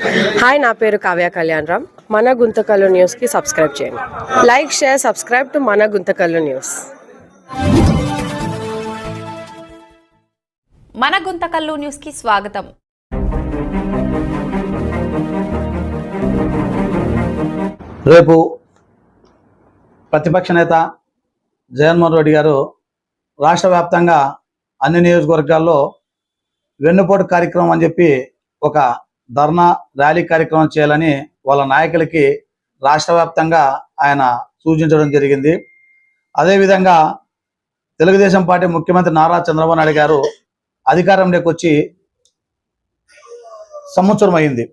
Hi నా పేరు కావ్య కళ్యాణ్ రామ్. మన గుంతకల్లు న్యూస్కి సబ్స్క్రైబ్ చేయండి. లైక్ షేర్ సబ్స్క్రైబ్ టు మన గుంతకల్లు న్యూస్. మన గుంతకల్లు న్యూస్కి స్వాగతం. రేపు ప్రతిపక్ష నేత జగన్మోహన్ రెడ్డి గారు రాష్ట్ర వ్యాప్తంగా అన్ని నియోజకవర్గాల్లో వెన్నుపోటు కార్యక్రమం అని చెప్పి ఒక ధర్నా ర్యాలీ కార్యక్రమం చేయాలని వాళ్ళ నాయకులకి రాష్ట్ర వ్యాప్తంగా ఆయన సూచించడం జరిగింది. అదేవిధంగా తెలుగుదేశం పార్టీ ముఖ్యమంత్రి నారా చంద్రబాబు నాయుడు గారు అధికారంలోకి వచ్చి సంవత్సరం అయింది.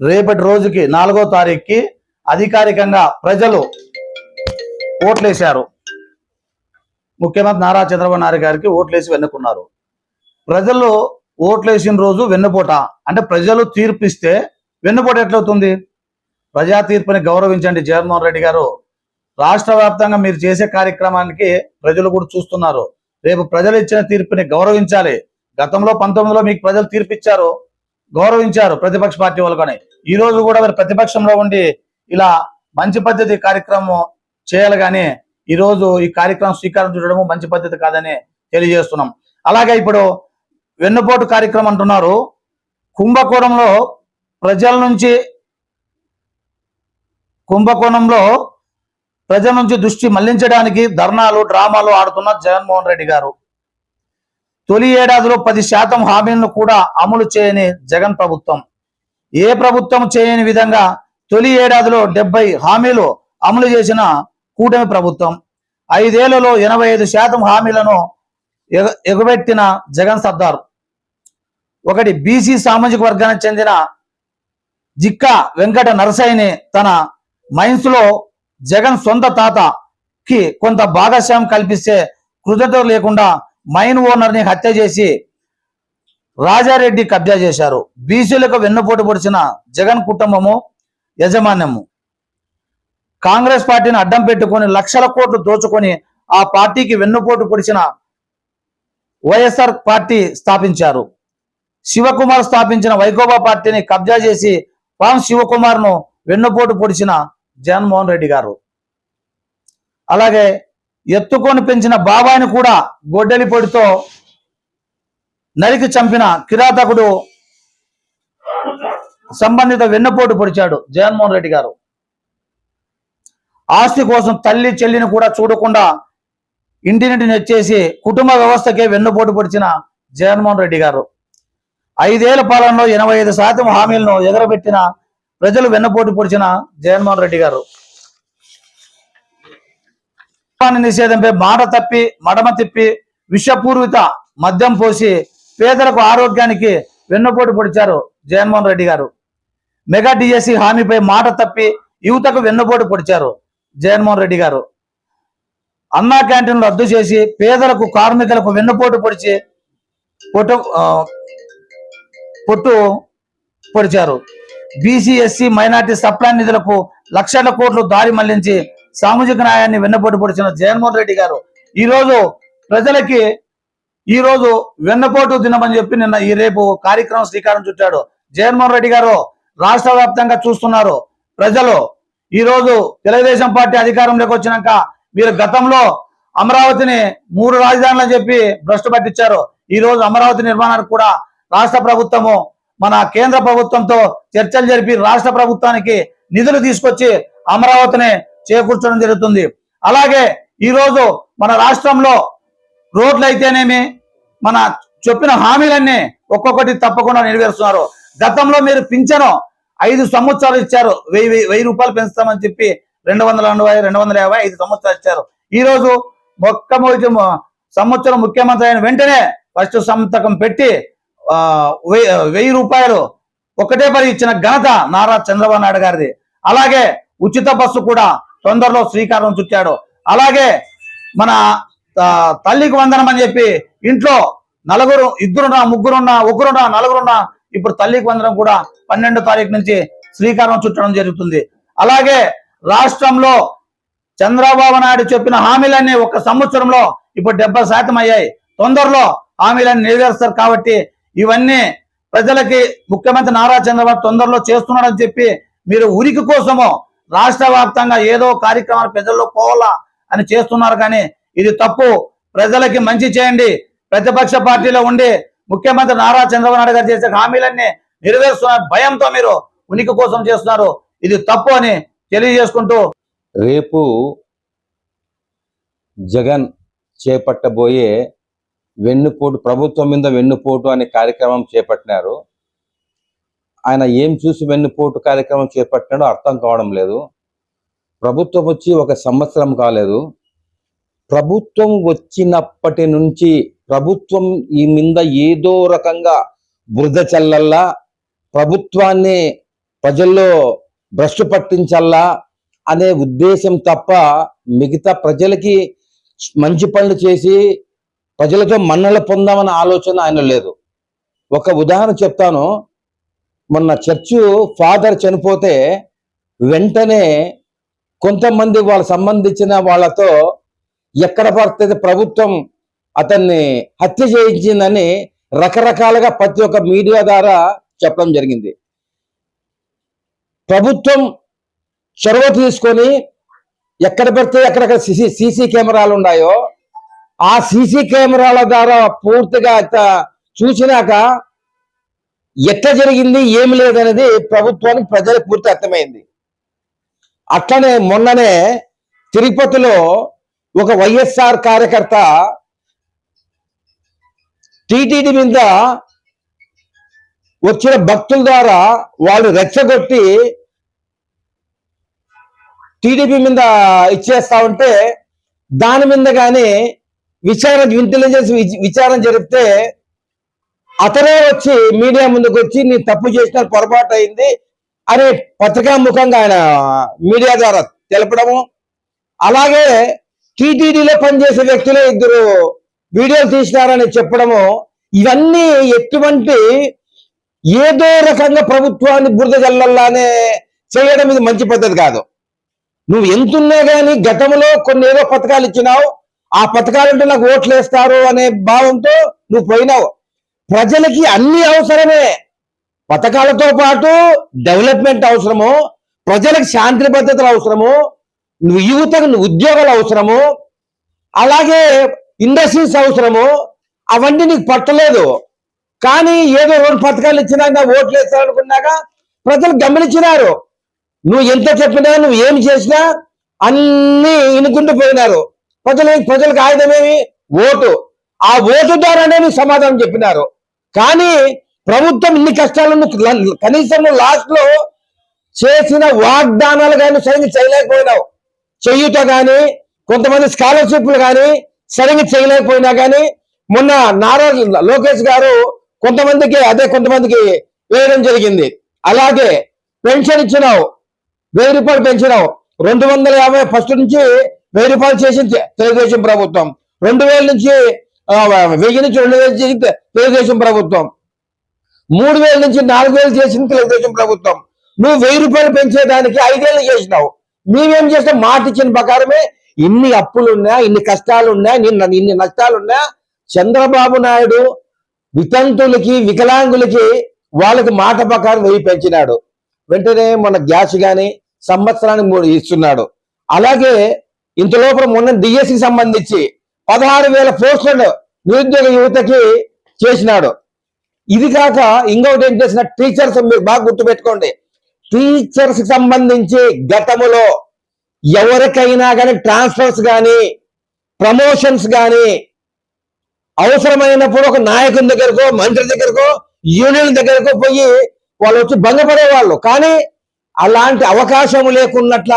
రేపటి రోజుకి నాలుగో తారీఖుకి అధికారికంగా ప్రజలు ఓట్లేశారు. ముఖ్యమంత్రి నారా చంద్రబాబు నాయుడు గారికి ఓట్లేసి వెన్నుకున్నారు. ప్రజలు ఓట్లు వేసిన రోజు వెన్నుపోట. అంటే ప్రజలు తీర్పు ఇస్తే వెన్నుపోట ఎట్లవుతుంది? ప్రజా తీర్పుని గౌరవించండి జగన్మోహన్ రెడ్డి గారు. రాష్ట్ర వ్యాప్తంగా మీరు చేసే కార్యక్రమానికి ప్రజలు కూడా చూస్తున్నారు. రేపు ప్రజలు ఇచ్చిన తీర్పుని గౌరవించాలి. గతంలో పంతొమ్మిదిలో మీకు ప్రజలు తీర్పు ఇచ్చారు గౌరవించారు ప్రతిపక్ష పార్టీ వాళ్ళు కానీ ఈ రోజు కూడా మీరు ప్రతిపక్షంలో ఉండి ఇలా మంచి పద్ధతి కార్యక్రమం చేయాలి కానీ ఈ రోజు ఈ కార్యక్రమం స్వీకారం చూడడము మంచి పద్ధతి కాదని తెలియజేస్తున్నాం. అలాగే ఇప్పుడు వెన్నుపోటు కార్యక్రమం అంటున్నారు. కుంభకోణంలో ప్రజల నుంచి కుంభకోణంలో ప్రజల నుంచి దృష్టి మళ్ళించడానికి ధర్నాలు డ్రామాలు ఆడుతున్న జగన్మోహన్ రెడ్డి గారు. తొలి ఏడాదిలో పది శాతం హామీలను కూడా అమలు చేయని జగన్ ప్రభుత్వం. ఏ ప్రభుత్వం చేయని విధంగా తొలి ఏడాదిలో డెబ్బై హామీలు అమలు చేసిన కూటమి ప్రభుత్వం. ఐదేళ్ళలో ఎనభై ఐదు శాతం హామీలను ఎగ- ఎగబెట్టిన జగన్ సర్దార్. ఒకటి బీసీ సామాజిక వర్గానికి చెందిన జిక్క వెంకట నరసయ్యని తన మైన్స్లో జగన్ సొంత తాతకి కొంత భాగస్వామ్యం కల్పిస్తే కృతజ్ఞత లేకుండా మైన్ ఓనర్ని హత్య చేసి రాజారెడ్డి కబ్జా చేశారు. బీసీలకు వెన్నుపోటు పొడిచిన జగన్ కుటుంబము యజమాన్యము. కాంగ్రెస్ పార్టీని అడ్డం పెట్టుకొని లక్షల కోట్లు దోచుకొని ఆ పార్టీకి వెన్నుపోటు పొడిచిన వైఎస్ఆర్ పార్టీ స్థాపించారు. శివకుమార్ స్థాపించిన వైకోబా పార్టీని కబ్జా చేసి పాం శివకుమార్ను వెన్నుపోటు పొడిచిన జగన్మోహన్ రెడ్డి గారు. అలాగే ఎత్తుకొని పెంచిన బాబాయిని కూడా గొడ్డలి పొడితో నరికి చంపిన కిరాతకుడు సంబంధిత వెన్నుపోటు పొడిచాడు జగన్మోహన్ రెడ్డి గారు. ఆస్తి కోసం తల్లి చెల్లిని కూడా చూడకుండా ఇంటినింటి నెచ్చేసి కుటుంబ వ్యవస్థకే వెన్నుపోటు పొడిచిన జగన్మోహన్ రెడ్డి గారు. ఐదేళ్ళ పాలనలో ఎనభై ఐదు శాతం హామీలను ఎగరబెట్టిన ప్రజలు వెన్నపోటు పొడిచిన జగన్మోహన్ రెడ్డి గారు. నిషేధంపై మాట తప్పి మడమ తిప్పి విషపూరిత మద్యం పోసి పేదలకు ఆరోగ్యానికి వెన్నుపోటు పొడిచారు జగన్మోహన్ రెడ్డి గారు. మెగా డిఎస్సి హామీపై మాట తప్పి యువతకు వెన్నుపోటు పొడిచారు జగన్మోహన్ రెడ్డి గారు. అన్నా క్యాంటీన్లు రద్దు చేసి పేదలకు కార్మికులకు వెన్నుపోటు పొడిచి పొట్టు కొట్టు పొడిచారు. బీసీ ఎస్సీ మైనార్టీ సప్లై నిధులకు లక్షల కోట్లు దారి మళ్ళించి సామాజిక న్యాయాన్ని వెన్నపోటు పొడిచిన జగన్మోహన్ రెడ్డి గారు. ఈ రోజు ప్రజలకి ఈ రోజు వెన్నపోటు దినమని చెప్పి నిన్న ఈ రేపు కార్యక్రమం శ్రీకారం చుట్టాడు. జగన్మోహన్ రెడ్డి గారు రాష్ట్ర వ్యాప్తంగా చూస్తున్నారు. ప్రజలు ఈ రోజు తెలుగుదేశం పార్టీ అధికారంలోకి వచ్చినాక మీరు గతంలో అమరావతిని మూడు రాజధానులు చెప్పి భ్రష్టు పట్టించారు. ఈ రోజు అమరావతి నిర్మాణానికి కూడా రాష్ట్ర ప్రభుత్వము మన కేంద్ర ప్రభుత్వంతో చర్చలు జరిపి రాష్ట్ర ప్రభుత్వానికి నిధులు తీసుకొచ్చి అమరావతిని చేకూర్చడం జరుగుతుంది. అలాగే ఈరోజు మన రాష్ట్రంలో రోడ్లు అయితేనేమి మన చెప్పిన హామీలన్నీ ఒక్కొక్కటి తప్పకుండా నెరవేరుస్తున్నారు. గతంలో మీరు పింఛను ఐదు సంవత్సరాలు ఇచ్చారు. వెయ్యి వెయ్యి- వెయ్యి రూపాయలు పెంచుతామని చెప్పి రెండు వందల ఎనభై రెండు వందల యాభై ఐదు సంవత్సరాలు ఇచ్చారు. ఈ రోజు మొట్టమొదటి సంవత్సరం ముఖ్యమంత్రి అయిన వెంటనే ఫస్ట్ సంతకం పెట్టి వెయ్యి వెయ్యి రూపాయలు ఒకటే పని ఇచ్చిన ఘనత నారా చంద్రబాబు నాయుడు గారిది. అలాగే ఉచిత బస్సు కూడా తొందరలో శ్రీకారం చుట్టాడు. అలాగే మన తల్లికి వందనం అని చెప్పి ఇంట్లో నలుగురు ఇద్దరున్నా ముగ్గురున్నా ఒకరున్నా నలుగురున్నా ఇప్పుడు తల్లికి వందనం కూడా పన్నెండో తారీఖు నుంచి శ్రీకారం చుట్టడం జరుగుతుంది. అలాగే రాష్ట్రంలో చంద్రబాబు నాయుడు చెప్పిన హామీలన్నీ ఒక సంవత్సరంలో ఇప్పుడు డెబ్బై శాతం అయ్యాయి. తొందరలో హామీలన్నీ నెరవేరుస్తారు కాబట్టి ఇవన్నీ ప్రజలకి ముఖ్యమంత్రి నారా చంద్రబాబు తొందరలో చేస్తున్నాడని చెప్పి మీరు ఉనికి కోసము రాష్ట్ర వ్యాప్తంగా ఏదో కార్యక్రమాలు ప్రజల్లో పోవాలా అని చేస్తున్నారు కానీ ఇది తప్పు. ప్రజలకి మంచి చేయండి. ప్రతిపక్ష పార్టీలో ఉండి ముఖ్యమంత్రి నారా చంద్రబాబు నాయుడు గారు చేసే హామీలన్నీ నెరవేరుస్తున్న భయంతో మీరు ఉనికి కోసం చేస్తున్నారు. ఇది తప్పు అని తెలియజేసుకుంటూ రేపు జగన్ చేపట్టబోయే వెన్నుపోటు ప్రభుత్వం మీద వెన్నుపోటు అనే కార్యక్రమం చేపట్టినారు. ఆయన ఏం చూసి వెన్నుపోటు కార్యక్రమం చేపట్టినాడో అర్థం కావడం లేదు. ప్రభుత్వం వచ్చి ఒక సంవత్సరం కాలేదు. ప్రభుత్వం వచ్చినప్పటి నుంచి ప్రభుత్వం ఈ మీద ఏదో రకంగా బురద చల్లల్లా ప్రభుత్వాన్ని ప్రజల్లో భ్రష్టు పట్టించల్లా అనే ఉద్దేశం తప్ప మిగతా ప్రజలకి మంచి పనులు చేసి ప్రజలతో మన్నలు పొందామన్న ఆలోచన ఆయన లేదు. ఒక ఉదాహరణ చెప్తాను. మొన్న చర్చు ఫాదర్ చనిపోతే వెంటనే కొంతమంది వాళ్ళ సంబంధించిన వాళ్ళతో ఎక్కడ పడితే ప్రభుత్వం అతన్ని హత్య చేయించిందని రకరకాలుగా ప్రతి ఒక్క మీడియా ద్వారా చెప్పడం జరిగింది. ప్రభుత్వం చొరవ తీసుకొని ఎక్కడ పడితే ఎక్కడెక్కడ సీసీ సీసీ కెమెరాలు ఉన్నాయో ఆ సీసీ కెమెరాల ద్వారా పూర్తిగా చూసినాక ఎట్లా జరిగింది ఏమి లేదనేది ప్రభుత్వానికి ప్రజలకు పూర్తి అర్థమైంది. అట్లనే మొన్ననే తిరుపతిలో ఒక వైఎస్ఆర్ కార్యకర్త టీటీడీ మీద వచ్చిన భక్తుల ద్వారా వాళ్ళు రెచ్చగొట్టి టీడీపీ మీద ఇచ్చేస్తా ఉంటే దాని మీద కానీ విచారణ ఇంటెలిజెన్స్ విచారణ జరిపితే అతనే వచ్చి మీడియా ముందుకు వచ్చి నీ తప్పు చేసిన పొరపాటు అయింది అని పత్రికాముఖంగా ఆయన మీడియా ద్వారా తెలపడము. అలాగే టీటీడీలో పనిచేసే వ్యక్తులే ఇద్దరు వీడియోలు తీసినారని చెప్పడము. ఇవన్నీ ఎటువంటి ఏదో రకంగా ప్రభుత్వాన్ని బురద జల్లల్లానే చేయడం ఇది మంచి పద్ధతి కాదు. నువ్వు ఎంతున్నా గానీ గతంలో కొన్ని ఏదో పథకాలు ఇచ్చినావు ఆ పథకాలంటే నాకు ఓట్లు వేస్తారు అనే భావంతో నువ్వు పోయినావు. ప్రజలకి అన్ని అవసరమే. పథకాలతో పాటు డెవలప్మెంట్ అవసరము ప్రజలకు శాంతి భద్రతలు అవసరము నువ్వు యువతకు ఉద్యోగాలు అవసరము అలాగే ఇండస్ట్రీస్ అవసరము అవన్నీ నీకు పట్టలేదు. కానీ ఏదో రెండు పథకాలు ఇచ్చినాక ఓట్లు వేస్తారనుకున్నాక ప్రజలు గమనించినారు. నువ్వు ఎంత చెప్పినా నువ్వు ఏం చేసినా అన్ని ఇనుకుంటూ పోయినారు. ప్రజలు ప్రజలకు ఆయుధమేమి ఓటు. ఆ ఓటు ద్వారానే మీకు సమాధానం చెప్పినారు. కానీ ప్రభుత్వం ఇన్ని కష్టాలను కనీసం లాస్ట్లో చేసిన వాగ్దానాలు కానీ సరిగ్గా చేయలేకపోయినావు. చెయ్యుట కానీ కొంతమంది స్కాలర్షిప్లు కానీ సరిగ్గా చేయలేకపోయినా కానీ మొన్న నారా లోకేష్ గారు కొంతమందికి అదే కొంతమందికి వేయడం జరిగింది. అలాగే పెన్షన్ ఇచ్చినావు. వెయ్యి రూపాయలు పెంచినావు. రెండు వందల యాభై ఫస్ట్ నుంచి వెయ్యి రూపాయలు చేసింది తెలుగుదేశం ప్రభుత్వం. రెండు వేల నుంచి వెయ్యి నుంచి రెండు వేలు చేసింది తెలుగుదేశం ప్రభుత్వం. మూడు వేల నుంచి నాలుగు వేలు చేసింది తెలుగుదేశం ప్రభుత్వం. నువ్వు వెయ్యి రూపాయలు పెంచేదానికి ఐదేళ్ళు చేసినావు. మేమేం చేస్తాం మాట ఇచ్చిన ప్రకారమే ఇన్ని అప్పులున్నా ఇన్ని కష్టాలున్నా నిన్న ఇన్ని నష్టాలున్నా చంద్రబాబు నాయుడు వితంతులకి వికలాంగులకి వాళ్ళకి మాట ప్రకారం వెయ్యి పెంచినాడు. వెంటనే మన గ్యాస్ గాని సంవత్సరానికి మూడు ఇస్తున్నాడు. అలాగే ఇంతలోపల మొన్న డిఎస్సికి సంబంధించి పదహారు వేల పోస్టులను నిరుద్యోగ యువతకి చేసినాడు. ఇది కాక ఇంకొకటి ఏం చేసిన టీచర్స్ మీరు బాగా గుర్తుపెట్టుకోండి. టీచర్స్ సంబంధించి గతములో ఎవరికైనా కానీ ట్రాన్స్ఫర్స్ కానీ ప్రమోషన్స్ కానీ అవసరమైనప్పుడు ఒక నాయకుని దగ్గరకో మంత్రి దగ్గరకో యూనియన్ దగ్గరకో పోయి వాళ్ళు వచ్చి భంగపడేవాళ్ళు. కానీ అలాంటి అవకాశం లేకున్నట్ల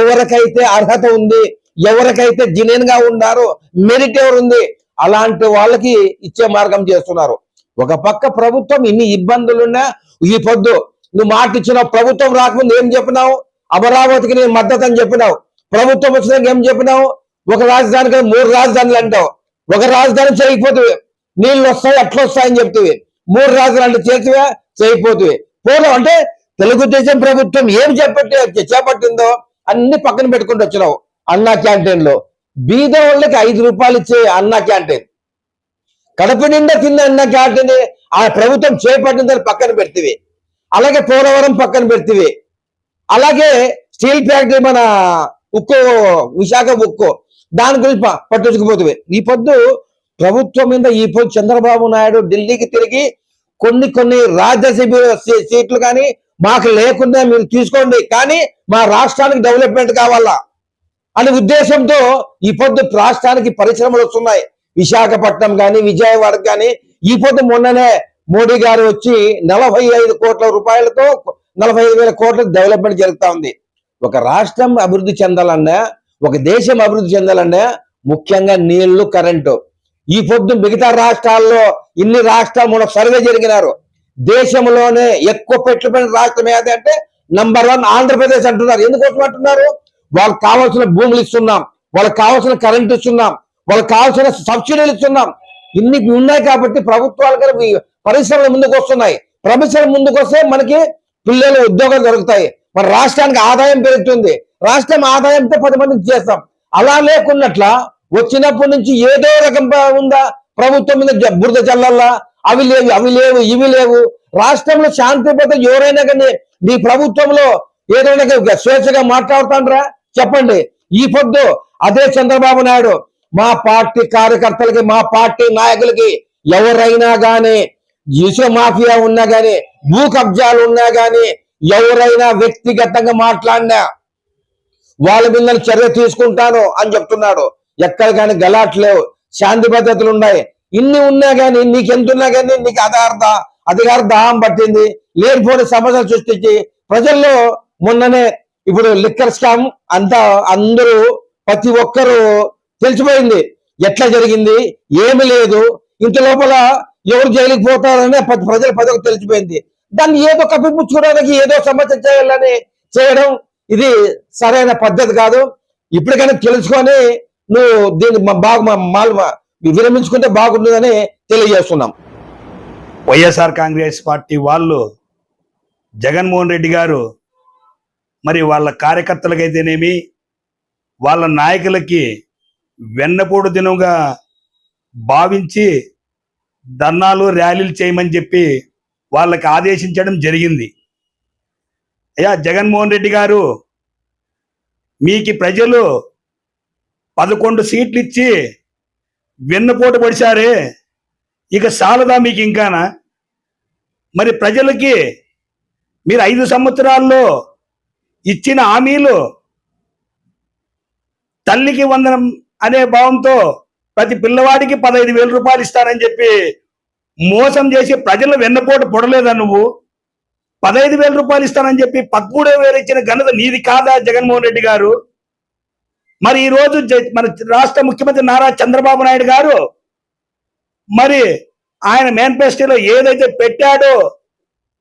ఎవరికైతే అర్హత ఉంది ఎవరికైతే జినెన్గా ఉన్నారో మెరిట్ ఎవరుంది? అలాంటి వాళ్ళకి ఇచ్చే మార్గం చేస్తున్నారు. ఒక పక్క ప్రభుత్వం ఇన్ని ఇబ్బందులున్నా ఈ పొద్దు నువ్వు మాట ఇచ్చిన ప్రభుత్వం రాకముందు ఏం చెప్పినావు? అమరావతికి నేను మద్దతు అని చెప్పినావు. ప్రభుత్వం వచ్చినాక ఏం చెప్పినావు? ఒక రాజధానికి మూడు రాజధానులు అంటావు. ఒక రాజధాని చేయకపోతే నీళ్ళు వస్తాయి అట్లా వస్తాయని చెప్తివి. మూడు రాజధానులు చేతివే చేయకపోతే పోదాం అంటే తెలుగుదేశం ప్రభుత్వం ఏం చేపట్టి చేపట్టిందో అన్ని పక్కన పెట్టుకుంటూ వచ్చినావు. అన్నా క్యాంటీన్లో. బీద వాళ్ళకి ఐదు రూపాయలు ఇచ్చే అన్నా క్యాంటీన్. కడప నిండా తిన్న అన్న క్యాంటీన్ ఆ ప్రభుత్వం చేపట్టిన దాన్ని పక్కన పెడితే అలాగే పోలవరం పక్కన పెడితే అలాగే స్టీల్ ఫ్యాక్టరీ మన ఉక్కు విశాఖ ఉక్కు దాని గురించి పట్టించుకుపోతుంది ఈ పొద్దు ప్రభుత్వం మీద ఈ పొద్దు చంద్రబాబు నాయుడు ఢిల్లీకి తిరిగి కొన్ని కొన్ని రాజ్యసభ సీట్లు కానీ మాకు లేకుండా మీరు తీసుకోండి. కానీ మా రాష్ట్రానికి డెవలప్మెంట్ కావాలా? అనే ఉద్దేశంతో ఈ పొద్దు రాష్ట్రానికి పరిశ్రమలు వస్తున్నాయి. విశాఖపట్నం కానీ విజయవాడ కానీ ఈ పొద్దు మొన్ననే మోడీ గారు వచ్చి నలభై ఐదు కోట్ల రూపాయలతో నలభై ఐదు వేల కోట్ల డెవలప్మెంట్ జరుగుతా ఉంది. ఒక రాష్ట్రం అభివృద్ధి చెందాలన్నా ఒక దేశం అభివృద్ధి చెందాలన్నా ముఖ్యంగా నీళ్ళు కరెంటు. ఈ పొద్దు మిగతా రాష్ట్రాల్లో ఇన్ని రాష్ట్రాలు మన సర్వే జరిగినారు. దేశంలోనే ఎక్కువ పెట్టుబడి రాష్ట్రం ఏదంటే నంబర్ వన్ ఆంధ్రప్రదేశ్ అంటున్నారు. ఎందుకోసం అంటున్నారు? వాళ్ళకి కావాల్సిన భూములు ఇస్తున్నాం వాళ్ళకి కావాల్సిన కరెంట్ ఇస్తున్నాం వాళ్ళకి కావాల్సిన సబ్సిడీలు ఇస్తున్నాం. ఇన్ని ఉన్నాయి కాబట్టి ప్రభుత్వాలు కూడా పరిశ్రమలు ముందుకు వస్తున్నాయి. పరిశ్రమలు ముందుకు వస్తే మనకి పిల్లలు ఉద్యోగాలు దొరుకుతాయి. మన రాష్ట్రానికి ఆదాయం పెరుగుతుంది. రాష్ట్రం ఆదాయంతో పది మందికి చేస్తాం. అలా లేకున్నట్ల వచ్చినప్పటి నుంచి ఏదో రకం ఉందా ప్రభుత్వం మీద బురద చల్లల్లా అవి లేవు అవి లేవు ఇవి లేవు. రాష్ట్రంలో శాంతి భద్రత ఎవరైనా కానీ మీ ప్రభుత్వంలో ఏదైనా స్వేచ్ఛగా మాట్లాడుతాండ్రా? చెప్పండి. ఈ పొద్దు అదే చంద్రబాబు నాయుడు మా పార్టీ కార్యకర్తలకి మా పార్టీ నాయకులకి ఎవరైనా గాని ఇసుక మాఫియా ఉన్నా గాని భూ కబ్జాలు ఉన్నా గాని ఎవరైనా వ్యక్తిగతంగా మాట్లాడినా వాళ్ళ మీద చర్య తీసుకుంటాను అని చెప్తున్నాడు. ఎక్కడ కానీ గలాట్లేవు శాంతి భద్రతలు ఉన్నాయి. ఇన్ని ఉన్నా గానీ నీకెంతున్నా కానీ నీకు అధార్థ అధికార దాహం పట్టింది. లేనిపోని సమస్యలు సృష్టించి ప్రజల్లో మొన్ననే ఇప్పుడు లిక్కర్ స్కామ్ అంతా అందరూ ప్రతి ఒక్కరూ తెలిసిపోయింది. ఎట్లా జరిగింది? ఏమి లేదు. ఇంత లోపల ఎవరు జైలుకి పోతారని ప్రతి ప్రజల ప్రజలకు తెలిసిపోయింది. దాన్ని ఏదో కప్పిపుచ్చుకోవడానికి ఏదో సమస్య చేయాలని చేయడం ఇది సరైన పద్ధతి కాదు. ఇప్పటికైనా తెలుసుకొని నువ్వు దీన్ని బాగా విరమించుకుంటే బాగుంటుందని తెలియజేస్తున్నాం. వైఎస్ఆర్ కాంగ్రెస్ పార్టీ వాళ్ళు జగన్మోహన్ రెడ్డి గారు మరి వాళ్ళ కార్యకర్తలకైతేనేమి వాళ్ళ నాయకులకి వెన్నపోడు దినంగా భావించి ధర్నాలు ర్యాలీలు చేయమని చెప్పి వాళ్ళకి ఆదేశించడం జరిగింది. అయ్యా జగన్మోహన్ రెడ్డి గారు మీకు ప్రజలు పదకొండు సీట్లు ఇచ్చి వెన్నపోటు పడిచారే ఇక చాలదా మీకు ఇంకానా మరి ప్రజలకి మీరు ఐదు సంవత్సరాల్లో ఇచ్చిన హామీలు తల్లికి వందనం అనే భావంతో ప్రతి పిల్లవాడికి పదహైదు వేల రూపాయలు ఇస్తానని చెప్పి మోసం చేసి ప్రజలు వెన్నపోటు పొడలేదా నువ్వు? పదహైదు వేల రూపాయలు ఇస్తానని చెప్పి పదమూడో వేలు ఇచ్చిన ఘనత నీది కాదా జగన్మోహన్ రెడ్డి గారు? మరి ఈ రోజు జ- మన రాష్ట్ర ముఖ్యమంత్రి నారా చంద్రబాబు నాయుడు గారు మరి ఆయన మేనిఫెస్టోలో ఏదైతే పెట్టాడో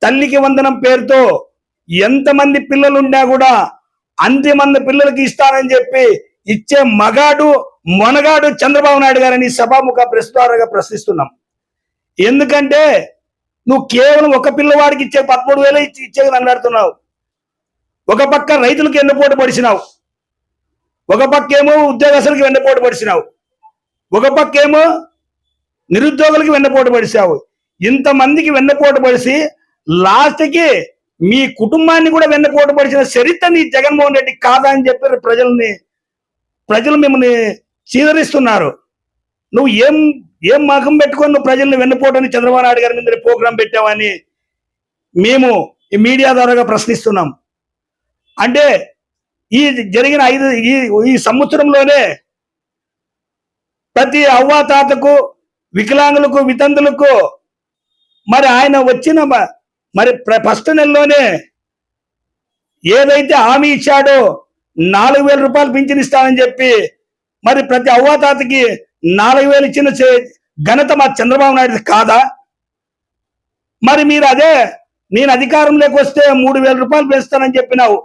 తల్లికి వందనం పేరుతో ఎంతమంది పిల్లలున్నా కూడా కూడా అంతమంది పిల్లలకి ఇస్తానని చెప్పి ఇచ్చే మగాడు మొనగాడు చంద్రబాబు నాయుడు గారని సభాముఖ ప్రశ్నాలుగా ప్రశ్నిస్తున్నాం. ఎందుకంటే నువ్వు కేవలం ఒక పిల్లవాడికి ఇచ్చే పదమూడు వేలు ఇచ్చి ఇచ్చేది అన్నాడుతున్నావు ఒక పక్క రైతులకు వెన్నపోటు పడిచినావు. ఒక పక్క ఏమో ఉద్యోగస్తులకి వెన్నపోటు పడిచినావు. ఒక పక్క ఏమో నిరుద్యోగులకి వెన్నపోటు పడిచావు. ఇంతమందికి వెన్నపోటు పడిసి లాస్ట్కి మీ కుటుంబాన్ని కూడా వెన్నపోటు పడిచిన చరిత్ర నీ జగన్మోహన్ రెడ్డి కాదని చెప్పి ప్రజల్ని ప్రజలు మిమ్మల్ని చీదరిస్తున్నారు. నువ్వు ఏం ఏం మగం పెట్టుకొని నువ్వు ప్రజల్ని వెన్నపోటని చంద్రబాబు నాయుడు గారి మీద ప్రోగ్రాం పెట్టావని మేము ఈ మీడియా ద్వారా ప్రశ్నిస్తున్నాం. అంటే ఈ జరిగిన ఐదు ఈ ఈ సంవత్సరంలోనే ప్రతి అవ్వాతాతకు వికలాంగులకు వితంతులకు మరి ఆయన వచ్చిన మ- మరి ప్ర- ఫస్ట్ నెలలోనే ఏదైతే హామీ ఇచ్చాడో నాలుగు వేల రూపాయలు పింఛన్ ఇస్తానని చెప్పి మరి ప్రతి అవ్వాతాతకి నాలుగు వేలు ఇచ్చిన చే- ఘనత మా చంద్రబాబు నాయుడు కాదా? మరి మీరు అదే నేను అధికారంలోకి వస్తే మూడు వేల రూపాయలు పెంచుతానని చెప్పినావు.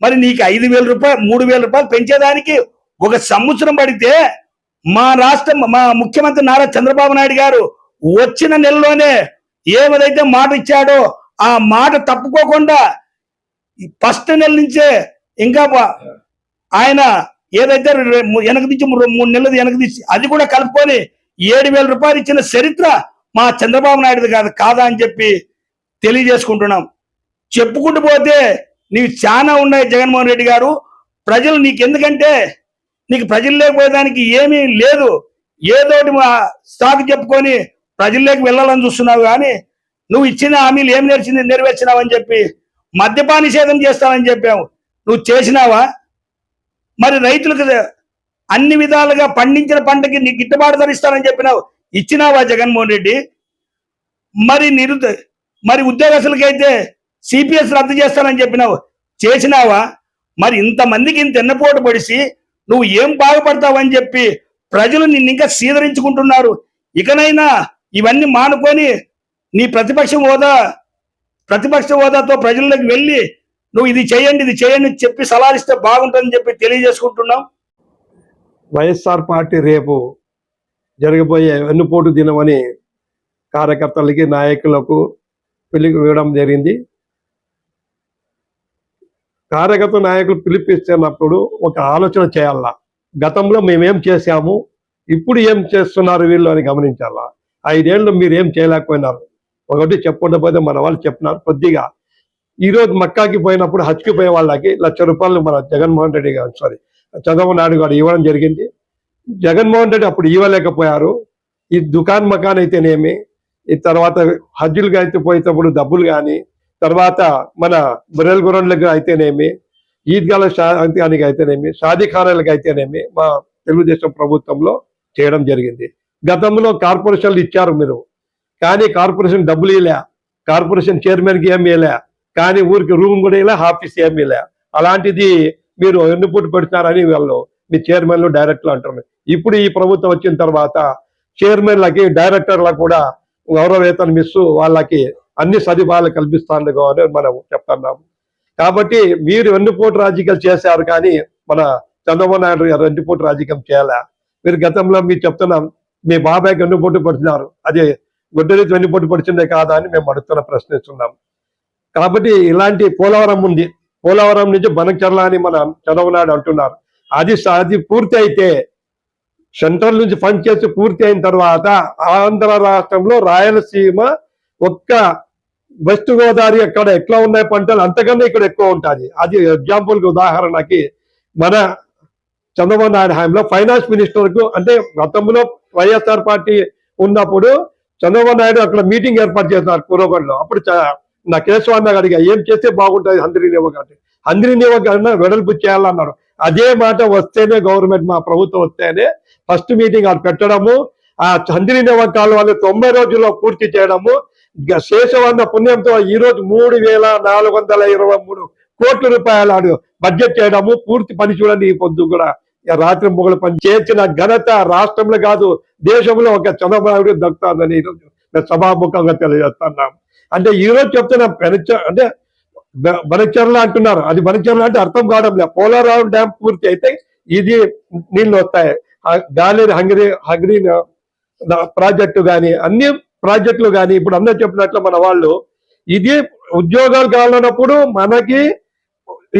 మరి నీకు ఐదు వేల రూపాయలు మూడు వేల రూపాయలు పెంచేదానికి ఒక సంవత్సరం పడితే మా రాష్ట్రం మా ముఖ్యమంత్రి నారా చంద్రబాబు నాయుడు గారు వచ్చిన నెలలోనే ఏమదైతే మాట ఇచ్చాడో ఆ మాట తప్పుకోకుండా ఫస్ట్ నెల నుంచే ఇంకా ఆయన ఏదైతే వెనక నుంచి మూడు నెలలు వెనక తీసి అది కూడా కలుపుకొని ఏడు వేల రూపాయలు ఇచ్చిన చరిత్ర మా చంద్రబాబు నాయుడు కాదు కాదా అని చెప్పి తెలియజేసుకుంటున్నాం. చెప్పుకుంటూ పోతే నీకు చాలా ఉన్నాయి జగన్మోహన్ రెడ్డి గారు. ప్రజలు నీకు ఎందుకంటే నీకు ప్రజలు లేకపోయేదానికి ఏమీ లేదు. ఏదోటి మా స్టాక్ చెప్పుకొని ప్రజల్లోకి వెళ్ళాలని చూస్తున్నావు కానీ నువ్వు ఇచ్చిన హామీలు ఏం నేర్చింది నెరవేర్చినావని చెప్పి మద్యపా నిషేధం చేస్తానని చెప్పావు. నువ్వు చేసినావా? మరి రైతులకు అన్ని విధాలుగా పండించిన పంటకి నీ గిట్టుబాటు ధరిస్తానని చెప్పినావు. ఇచ్చినావా జగన్మోహన్ రెడ్డి? మరి నిరుద్ద మరి ఉద్యోగస్తులకైతే సిపిఎస్ రద్దు చేస్తానని చెప్పినావు. చేసినావా? మరి ఇంతమందికి ఇంత ఎన్నపోటు పడిసి నువ్వు ఏం బాగుపడతావని చెప్పి ప్రజలు నిన్ను ఇంకా సీదరించుకుంటున్నారు. ఇకనైనా ఇవన్నీ మానుకొని నీ ప్రతిపక్ష హోదా ప్రతిపక్ష హోదాతో ప్రజల్లోకి వెళ్ళి నువ్వు ఇది చేయండి ఇది చేయండి చెప్పి సలహాలు ఇస్తే బాగుంటుందని చెప్పి తెలియజేసుకుంటున్నాం. వైఎస్ఆర్ పార్టీ రేపు జరగబోయే వెన్నుపోటు దినమని కార్యకర్తలకి నాయకులకు పిలుపు ఇవ్వడం జరిగింది. కార్యకర్త నాయకులు పిలిపిస్తున్నప్పుడు ఒక ఆలోచన చేయాల? గతంలో మేమేం చేశాము? ఇప్పుడు ఏం చేస్తున్నారు వీళ్ళు అని గమనించాలా? ఐదేళ్ళు మీరు ఏం చేయలేకపోయినారు? ఒకటి చెప్పకుండా పోతే మన వాళ్ళు చెప్పినారు కొద్దిగా. ఈరోజు మక్కాకి పోయినప్పుడు హజ్కి పోయే వాళ్ళకి లక్ష రూపాయలు మన జగన్మోహన్ రెడ్డి గారు సారీ చంద్రబాబు నాయుడు గారు ఇవ్వడం జరిగింది. జగన్మోహన్ రెడ్డి అప్పుడు ఇవ్వలేకపోయారు. ఈ దుకాన్ మకాన్ అయితేనేమి ఈ తర్వాత హజ్జులు అయితే పోయేటప్పుడు డబ్బులు కానీ తర్వాత మన బుర్రెల్ గుర్రంలకు అయితేనేమి ఈద్గాల శాంతికి అయితేనేమి షాదీఖానాలకు అయితేనేమి మా తెలుగుదేశం ప్రభుత్వంలో చేయడం జరిగింది. గతంలో కార్పొరేషన్లు ఇచ్చారు మీరు. కానీ కార్పొరేషన్ డబ్బులు ఇలే కార్పొరేషన్ చైర్మన్కి ఏమి ఇలే కానీ ఊరికి రూమ్ కూడా ఇలా ఆఫీస్ ఏమి ఇలే అలాంటిది మీరు ఎన్నుపుట్టు పెడుతున్నారని వాళ్ళు మీ చైర్మన్లు డైరెక్టర్లు అంటున్నారు. ఇప్పుడు ఈ ప్రభుత్వం వచ్చిన తర్వాత చైర్మన్లకి డైరెక్టర్లకు కూడా గౌరవవేతనం ఇస్తూ వాళ్ళకి అన్ని సదుపాయాలు కల్పిస్తాను అని మనం చెప్తున్నాము కాబట్టి మీరు వెన్నుపోటు రాజకీయాలు చేశారు కానీ మన చంద్రబాబు నాయుడు గారు వెన్నుపోటు రాజకీయం చేయాలా? మీరు గతంలో మీరు చెప్తున్నాం మీ బాబాయ్కి వెన్నుపోటు పడుతున్నారు. అది గుడ్డరీతి వెన్నుపోటు పడుతుందే కాదా అని మేము అడుగుతున్న ప్రశ్నిస్తున్నాం. కాబట్టి ఇలాంటి పోలవరం ఉంది. పోలవరం నుంచి బనక్చర్ల అని మన చదవనాడు అంటున్నారు. అది అది పూర్తి అయితే సెంట్రల్ నుంచి ఫండ్ చేసి పూర్తి అయిన తర్వాత ఆంధ్ర రాష్ట్రంలో రాయలసీమ ఒక్క వెస్ట్ గోదావరి అక్కడ ఎట్లా ఉన్నాయి పంటలు అంతకన్నా ఇక్కడ ఎక్కువ ఉంటుంది అది ఎగ్జాంపుల్కి ఉదాహరణకి మన చంద్రబాబు నాయుడు హయాంలో ఫైనాన్స్ మినిస్టర్కు అంటే గతంలో వైఎస్ఆర్ పార్టీ ఉన్నప్పుడు చంద్రబాబు నాయుడు అక్కడ మీటింగ్ ఏర్పాటు చేస్తున్నారు పూర్వగంలో అప్పుడు చ- నా కేశవాన్న గారికి ఏం చేస్తే బాగుంటుంది హంద్రి నియోగం హంద్రి నియోగం వెడల్పు చేయాలన్నారు. అదే మాట వస్తేనే గవర్నమెంట్ మా ప్రభుత్వం వస్తేనే ఫస్ట్ మీటింగ్ అది పెట్టడము ఆ హంద్రి నియోగకాలు వాళ్ళు తొంభై రోజుల్లో పూర్తి చేయడము ఇక పుణ్యంతో ఈ రోజు మూడు వేల నాలుగు వందల ఇరవై మూడు కోట్ల రూపాయలు బడ్జెట్ చేయడము పూర్తి పని చూడండి ఈ పొద్దు కూడా. రాత్రి మొగలు పని చేసిన ఘనత రాష్ట్రంలో కాదు దేశంలో ఒక చంద్రబాబు దక్కుతుందని ఈరోజు సభాముఖంగా తెలియజేస్తున్నాం అంటే ఈ రోజు చెప్తున్నా అంటే బనచర్ల అంటున్నారు. అది బనచర్ల అంటే అర్థం కావడం లేదు. పోలారావు డ్యామ్ పూర్తి అయితే ఇది నీళ్ళు వస్తాయి. గాలి హంగరీ హంగరీ ప్రాజెక్టు కానీ అన్ని ప్రాజెక్టులు కానీ ఇప్పుడు అందరూ చెప్పినట్లు మన వాళ్ళు ఇది ఉద్యోగాలు కావాలన్నప్పుడు మనకి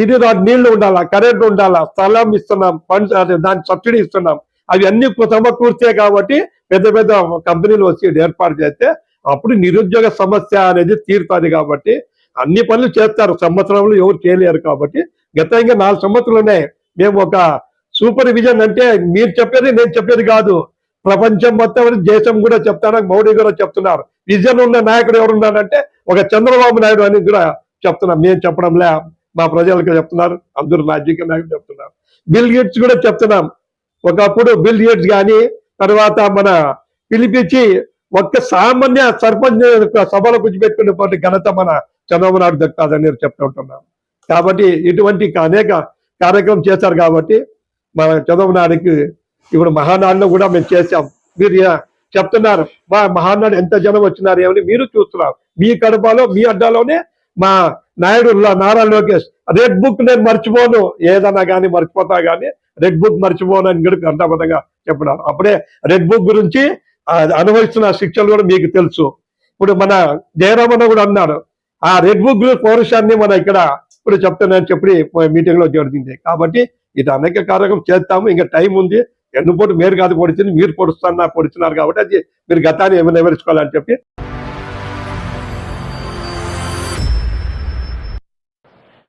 ఇది నీళ్ళు ఉండాలా? కరెంట్ ఉండాలా? స్థలం ఇస్తున్నాం ఫండ్స్ అదే దాని సబ్సిడీ ఇస్తున్నాం. అవి అన్ని సమకూర్చే కాబట్టి పెద్ద పెద్ద కంపెనీలు వచ్చి ఏర్పాటు చేస్తే అప్పుడు నిరుద్యోగ సమస్య అనేది తీరుతుంది కాబట్టి అన్ని పనులు చేస్తారు. సంవత్సరంలో ఎవరు చేయలేరు కాబట్టి. గతంగా నాలుగు సంవత్సరాలు ఉన్నాయి. మేము ఒక సూపర్ విజన్ అంటే మీరు చెప్పేది నేను చెప్పేది కాదు. ప్రపంచం మొత్తం దేశం కూడా చెప్తాను మౌడీ కూడా చెప్తున్నారు. విజన్ ఉన్న నాయకుడు ఎవరున్నాడంటే ఒక చంద్రబాబు నాయుడు అని కూడా చెప్తున్నాం. మేము చెప్పడంలే. మా ప్రజలకు చెప్తున్నారు అందరూ రాజకీయ నాయకులు చెప్తున్నారు. బిల్ గేట్స్ కూడా చెప్తున్నాం. ఒకప్పుడు బిల్ గేట్స్ కానీ తర్వాత మన పిలిపించి ఒక్క సామాన్య సర్పంచ్ సభలో కూర్చోబెట్టుకునే ఘనత మన చంద్రబాబు నాయుడు దక్కుతుందని చెప్తుంటున్నాం కాబట్టి ఇటువంటి అనేక కార్యక్రమం చేశారు కాబట్టి మన చంద్రబాబు నాయుడుకి ఇప్పుడు మహానాడులో కూడా మేము చేశాం. మీరు చెప్తున్నారు మా మహానాడు ఎంత జనం వచ్చినారు ఏమని మీరు చూస్తున్నారు. మీ కడపలో మీ అడ్డాలోనే మా నాయుడు ల- నారా లోకేష్ రెడ్ బుక్ నేను మర్చిపోను. ఏదన్నా కానీ మర్చిపోతా కానీ రెడ్ బుక్ మర్చిపోను అని కూడా కంటపదంగా చెప్పినారు. అప్పుడే రెడ్ బుక్ గురించి అనుభవిస్తున్న శిక్షలు కూడా మీకు తెలుసు. ఇప్పుడు మన జయరామన్న కూడా అన్నాడు ఆ రెడ్ బుక్ పౌరుషాన్ని మన ఇక్కడ ఇప్పుడు చెప్తానని చెప్పి మీటింగ్లో జరిగింది. కాబట్టి ఇది అనేక కార్యక్రమం చేస్తాము. ఇంకా టైం ఉంది. ఎన్నుపోటు మీరు కాదు పొడిచింది. మీరు పొడుస్తున్నా పొడిచినారు కాబట్టి అది మీరు గతాన్ని ఏమైనా వివరించుకోవాలని చెప్పి